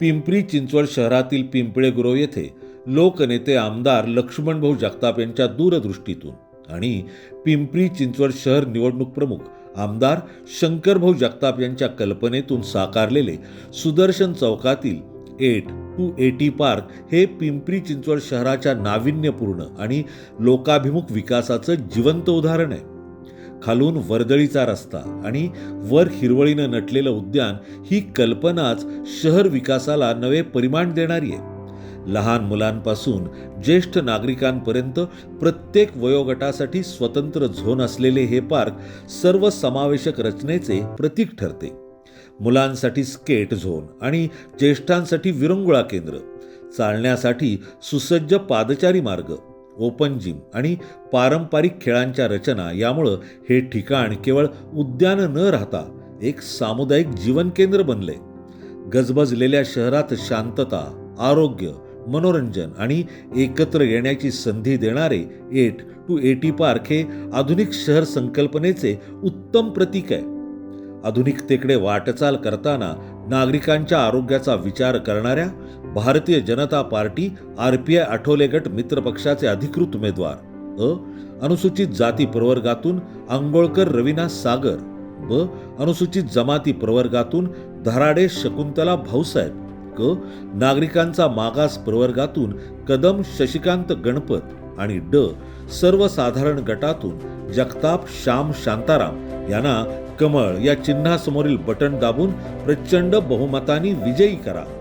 पिंपरी चिंचवड शहरातील पिंपळेगुरव येथे लोकनेते आमदार लक्ष्मणभाऊ जगताप यांच्या दूरदृष्टीतून आणि पिंपरी चिंचवड शहर निवडणूक प्रमुख आमदार शंकरभाऊ जगताप यांच्या कल्पनेतून साकारलेले सुदर्शन चौकातील एट टू एटी पार्क हे पिंपरी चिंचवड शहराच्या नाविन्यपूर्ण आणि लोकाभिमुख विकासाचं जिवंत उदाहरण आहे. खालून वर्दळीचा रस्ता आणि वर हिरवळीनं नटलेलं उद्यान ही कल्पनाच शहर विकासाला नवे परिमाण देणारी आहे. लहान मुलांपासून ज्येष्ठ नागरिकांपर्यंत प्रत्येक वयोगटासाठी स्वतंत्र झोन असलेले हे पार्क सर्वसमावेशक रचनेचे प्रतीक ठरते. मुलांसाठी स्केट झोन आणि ज्येष्ठांसाठी विरंगुळा केंद्र चालण्यासाठी सुसज्ज पादचारी मार्ग ओपन जिम आणि पारंपरिक खेळांच्या रचना यामुळं हे ठिकाण केवळ उद्यान न राहता एक सामुदायिक जीवन केंद्र बनले. गजबजलेल्या शहरात शांतता आरोग्य मनोरंजन आणि एकत्र येण्याची संधी देणारे एट टू एटी पार्क हे आधुनिक शहर संकल्पनेचे उत्तम प्रतीक आहे. आधुनिकतेकडे वाटचाल करताना नागरिकांच्या आरोग्याचा विचार करणाऱ्या Bharatiya Janata party R P I Athawale गट मित्रपक्षाचे अधिकृत उमेदवार. अ. अनुसूचित जाती प्रवर्गातून आंबोळकर रविनाथ सागर. ब. अनुसूचित जमाती प्रवर्गातून धराडे शकुंतला भाऊसाहेब. क. नागरिकांचा मागास प्रवर्गातून कदम शशिकांत गणपत. आणि ड. सर्वसाधारण गटातून जगताप श्याम शांताराम यांना कमळ या चिन्हासमोरील बटन दाबून प्रचंड बहुमतानी विजयी करा.